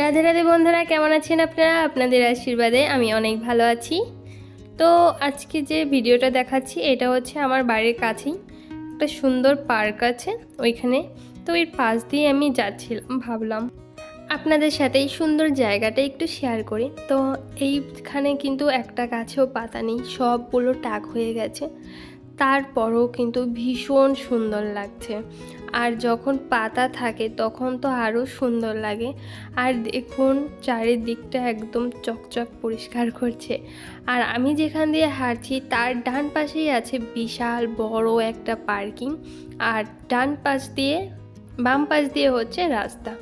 রাধে রাধে বন্ধুরা, কেমন আছেন আপনারা? আপনাদের আশীর্বাদে আমি অনেক ভালো আছি। তো আজকে যে ভিডিওটা দেখাচ্ছি, এটা হচ্ছে আমার বাড়ির কাছেই একটা সুন্দর পার্ক আছে ওইখানে। তো এর পাশ দিয়ে আমি যাচ্ছিলাম, ভাবলাম আপনাদের সাথে এই সুন্দর জায়গাটা একটু শেয়ার করি। তো এইখানে কিন্তু একটা গাছেও পাতা নেই, সবগুলো টাক হয়ে গেছে। তারপরও কিন্তু ভীষণ সুন্দর লাগছে। আর যখন পাতা থাকে তখন তো আরও সুন্দর লাগে। আর দেখুন, চারিদিকটা একদম চকচক পরিষ্কার করছে। আর আমি যেখান দিয়ে হাঁটছি তার ডান পাশেই আছে বিশাল বড় একটা পার্কিং। আর ডান পাশ দিয়ে, বাম পাশ দিয়ে হচ্ছে রাস্তা।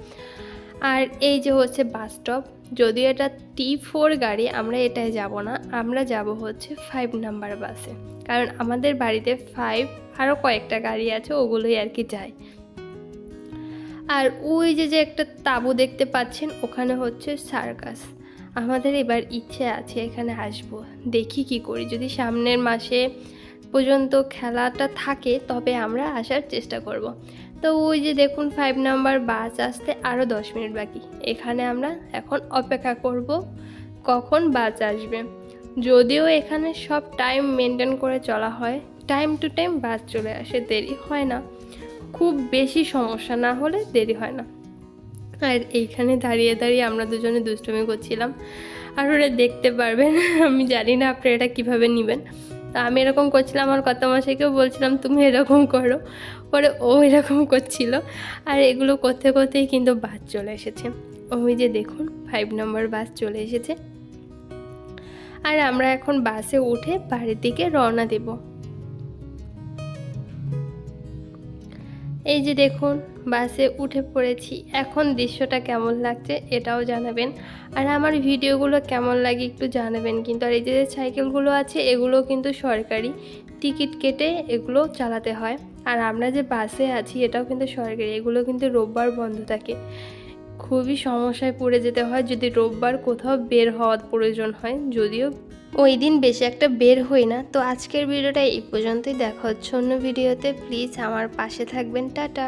আর এই যে হচ্ছে বাস স্টপ যদিও এটা টি ফোর গাড়ি, আমরা এটাই যাব না। আমরা যাব হচ্ছে ফাইভ নাম্বার বাসে কারণ আমাদের বাড়িতে ফাইভ আরও কয়েকটা গাড়ি আছে, ওগুলোই আর কি যায়। আর ওই যে যে একটা তাঁবু দেখতে পাচ্ছেন, ওখানে হচ্ছে সার্কাস আমাদের এবার ইচ্ছে আছে এখানে আসব। দেখি কি করি। যদি সামনের মাসে পর্যন্ত খেলাটা থাকে, তবে আমরা আসার চেষ্টা করব। তো ওই যে দেখুন ফাইভ নাম্বার বাস আসতে আরও দশ মিনিট বাকি। এখানে আমরা এখন অপেক্ষা করব কখন বাস আসবে। যদিও এখানে সব টাইম মেনটেন করে চলা হয় টাইম টু টাইম বাস চলে আসে, দেরি হয় না। খুব বেশি সমস্যা না হলে দেরি হয় না। আর এইখানে দাঁড়িয়ে দাঁড়িয়ে আমরা দুজনে দুষ্টুমি করছিলাম। আর ওরা দেখতে পারবেন, আমি জানি না আপনারা এটা কীভাবে নেবেন। তা আমি এরকম করছিলাম, আমার কত মাসেকেও বলছিলাম, তুমি এরকম করো। পরে ও এরকম করছিল। আর এগুলো করতে করতেই কিন্তু বাস চলে এসেছে। ওই যে দেখুন ফাইভ নম্বর বাস চলে এসেছে। আর আমরা এখন বাসে উঠে বাড়ির দিকে রওনা দেব। এই যে দেখুন, বাসে উঠে পড়েছি। এখন দৃশ্যটা কেমন লাগছে এটাও জানাবেন। আর আমার ভিডিওগুলো কেমন লাগে একটু জানাবেন। কিন্তু আর এই যে সাইকেলগুলো আছে, এগুলো কিন্তু সরকারি। টিকিট কেটে এগুলো চালাতে হয়। আর আমরা যে বাসে আছি, এটাও কিন্তু সরকারি। এগুলো কিন্তু রোববার বন্ধ থাকে। খুবই সমস্যায় পড়ে যেতে হয় যদি রোববার কোথাও বের হওয়ার প্রয়োজন হয়, যদিও ওই দিন বেশি একটা বের হই না। তো আজকের ভিডিওটা এই পর্যন্তই। দেখা হচ্ছে অন্য ভিডিওতে। প্লিজ আমার পাশে থাকবেন। টাটা।